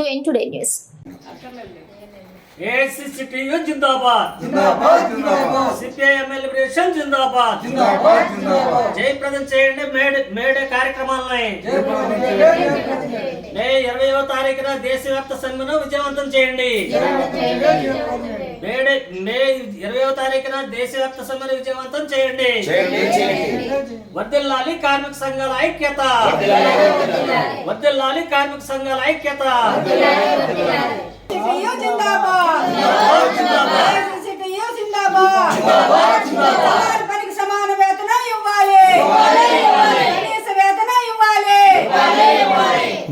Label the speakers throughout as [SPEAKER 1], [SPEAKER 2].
[SPEAKER 1] To N today news
[SPEAKER 2] AICCTU జిందాబాద్.
[SPEAKER 3] జిందాబాద్ జిందాబాద్.
[SPEAKER 2] CPIML liberation జిందాబాద్.
[SPEAKER 3] జిందాబాద్ జిందాబాద్.
[SPEAKER 2] జయప్రదం చేయండి మేడే కార్యక్రమాలని. మే ఇరవైవ తారీఖున దేశవ్యాప్త సమ్మెను విజయవంతం చేయండి. మేడే మే ఇరవైవ తారీఖున దేశవ్యాప్త సమ్మెను విజయవంతం చేయండి. వర్దిల్లాలి కార్మిక సంఘాల ఐక్యత. వర్దిల్లాలి కార్మిక సంఘాల ఐక్యత.
[SPEAKER 4] సమాన పనికి సమాన వేతనం ఇవ్వాలి కనీస వేతనం ఇవ్వాలి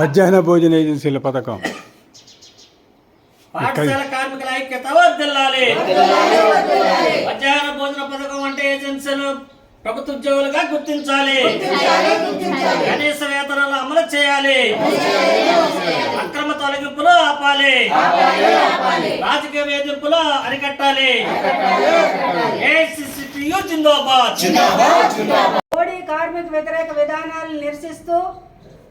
[SPEAKER 5] మధ్యాహ్న భోజన ఏజెన్సీల పథకం.
[SPEAKER 2] పాఠశాల కార్మికుల ఐక్యత వర్దిల్లాలి. మధ్యాహ్న భోజన పథకం అంటే ఏజెన్సీలు ప్రభుత్వ ఉద్యోగులుగా గుర్తించాలి కనీస వేతనాలు అమలు చేయాలి. అక్రమ తొలగింపులు ఆపాలి. రాజకీయ వేధింపులు అరికట్టాలి.
[SPEAKER 4] మోడీ కార్మిక వ్యతిరేక విధానాలను నిరసిస్తూ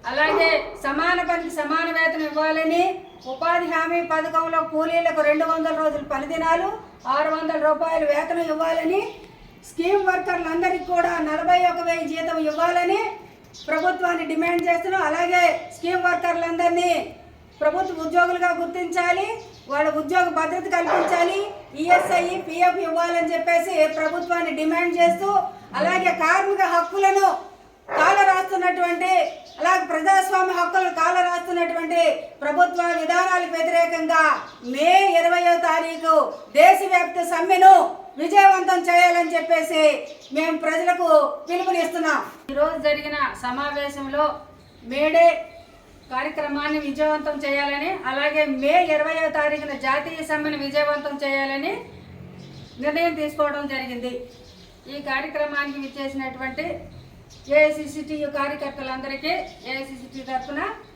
[SPEAKER 4] అలాగే సమాన పనికి సమాన వేతనం ఇవ్వాలని ఉపాధి హామీ పథకంలో కూలీలకు రెండు వందల రోజుల పనిదినాలు ఆరు వందల రూపాయలు వేతనం ఇవ్వాలని స్కీమ్ వర్కర్లందరికీ కూడా నలభై ఒక వెయ్యి జీతం ఇవ్వాలని ప్రభుత్వాన్ని డిమాండ్ చేస్తున్నాం. అలాగే స్కీమ్ వర్కర్లందరినీ ప్రభుత్వ ఉద్యోగులుగా గుర్తించాలి వాళ్ళ ఉద్యోగ భద్రత కల్పించాలి ఈఎస్ఐ పిఎఫ్ ఇవ్వాలని చెప్పేసి ప్రభుత్వాన్ని డిమాండ్ చేస్తూ అలాగే కార్మిక హక్కులను కాల రాస్తున్నటువంటి అలాగే ప్రజాస్వామ్య హక్కులను చేస్తున్నటువంటి ప్రభుత్వ విధానాలకు వ్యతిరేకంగా మే ఇరవయో తారీఖు దేశవ్యాప్త సమ్మెను విజయవంతం చేయాలని చెప్పేసి మేము ప్రజలకు పిలుపునిస్తున్నాం. ఈరోజు జరిగిన సమావేశంలో మేడే కార్యక్రమాన్ని విజయవంతం చేయాలని అలాగే మే ఇరవయో తారీఖున జాతీయ సమ్మెను విజయవంతం చేయాలని నిర్ణయం తీసుకోవడం జరిగింది. ఈ కార్యక్రమానికి విచ్చేసినటువంటి ఏఐసిసిటి కార్యకర్తలందరికీ ఏఐసిసిటి తరఫున